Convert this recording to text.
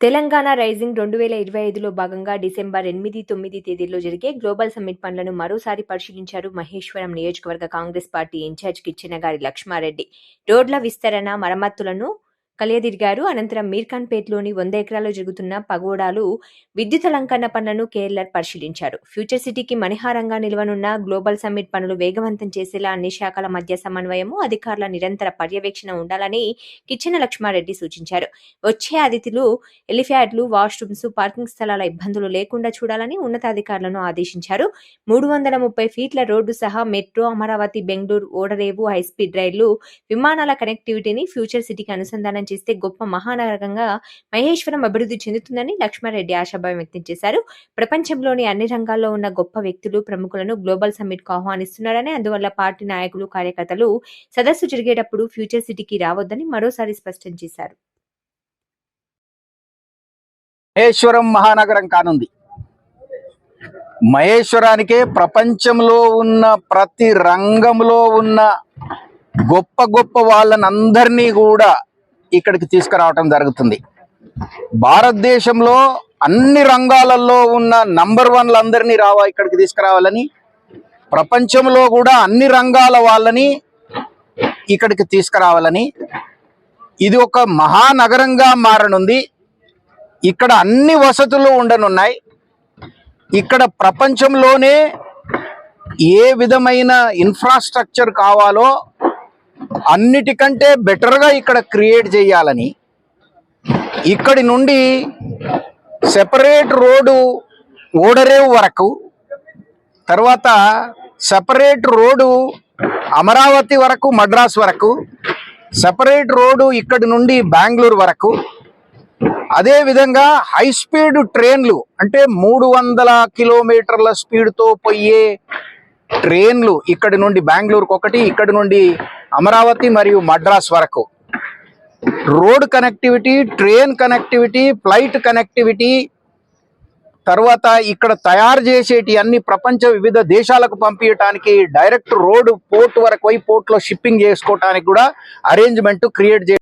Telangana rising రెండు వేల ఇరవై ఐదులో భాగంగా డిసెంబర్ ఎనిమిది తొమ్మిది తేదీల్లో జరిగే గ్లోబల్ సమ్మిట్ పనులను మరోసారి పరిశీలించారు మహేశ్వరం నియోజకవర్గ Congress party incharge Kichannagari Lakshma Reddy. రోడ్ల విస్తరణ మరమ్మతులను కలియదిరిగారు. అనంతరం మీర్ఖాన్పేట్లోని వంద ఎకరాల్లో జరుగుతున్న పగోడాలు విద్యుత్ అలంకరణ పనులను కేరళ పరిశీలించారు. ఫ్యూచర్ సిటీకి మణిహారంగా నిలవనున్న గ్లోబల్ సమ్మిట్ పనులు వేగవంతం చేసేలా అన్ని శాఖల మధ్య సమన్వయము అధికారుల నిరంతర పర్యవేక్షణ ఉండాలని కిచ్చెన లక్ష్మారెడ్డి సూచించారు. వచ్చే అతిథులు ఎలిఫ్యాడ్లు వాష్రూమ్స్ పార్కింగ్ స్థలాల ఇబ్బందులు లేకుండా చూడాలని ఉన్నతాధికారులను ఆదేశించారు. మూడు వందల ముప్పై ఫీట్ల రోడ్డు సహా మెట్రో అమరావతి బెంగళూరు ఓడరేవు హైస్పీడ్ రైళ్ళు విమానాల కనెక్టివిటీని ఫ్యూచర్ సిటీకి అనుసంధానం చేస్తే గొప్ప మహానగరంగా మహేశ్వరం అభివృద్ధి చెందుతుందని లక్ష్మారెడ్డి ఆశాభావం వ్యక్తం చేశారు. ప్రపంచంలోని అన్ని రంగాల్లో ఉన్న గొప్ప వ్యక్తులు ప్రముఖులను గ్లోబల్ సమ్మిట్కు ఆహ్వానిస్తున్నారని అందువల్ల పార్టీ నాయకులు కార్యకర్తలు సదస్సు జరిగేటప్పుడు ఫ్యూచర్ సిటీకి రావద్దని మరోసారి స్పష్టం చేశారు. మహేశ్వరం మహానగరం కానుంది. మహేశ్వరానికే ప్రపంచంలో ఉన్న ప్రతి రంగంలో ఉన్న గొప్ప గొప్ప వాళ్ళనందరినీ కూడా ఇక్కడికి తీసుకురావటం జరుగుతుంది. భారతదేశంలో అన్ని రంగాలలో ఉన్న నంబర్ వన్లందరినీ రావా ఇక్కడికి తీసుకురావాలని ప్రపంచంలో కూడా అన్ని రంగాల వాళ్ళని ఇక్కడికి తీసుకురావాలని. ఇది ఒక మహానగరంగా మారనుంది. ఇక్కడ అన్ని వసతులు ఉండనున్నాయి. ఇక్కడ ప్రపంచంలోనే ఏ విధమైన ఇన్ఫ్రాస్ట్రక్చర్ కావాలో అన్నిటికంటే బెటర్గా ఇక్కడ క్రియేట్ చేయాలని ఇక్కడి నుండి సెపరేట్ రోడ్డు ఓడరేవు వరకు తర్వాత సెపరేట్ రోడ్డు అమరావతి వరకు మద్రాస్ వరకు సెపరేట్ రోడ్డు ఇక్కడి నుండి బెంగళూరు వరకు అదే విధంగా హై స్పీడ్ ట్రైన్లు అంటే మూడు వందల కిలోమీటర్ల స్పీడ్తో పోయే ట్రైన్లు ఇక్కడి నుండి బెంగళూరుకు ఒకటి ఇక్కడి నుండి అమరావతి మరియు మద్రాస్ వరకు. Road connectivity train connectivity flight connectivity తర్వాత ఇక్కడ తయారు చేసేటి అన్ని ప్రపంచ వివిధ దేశాలకు పంపించడానికి డైరెక్ట్ రోడ్ పోర్ట్ వరకు పోర్ట్లో షిప్పింగ్ చేసుకోవటానికి కూడా అరేంజ్మెంట్ క్రియేట్ చే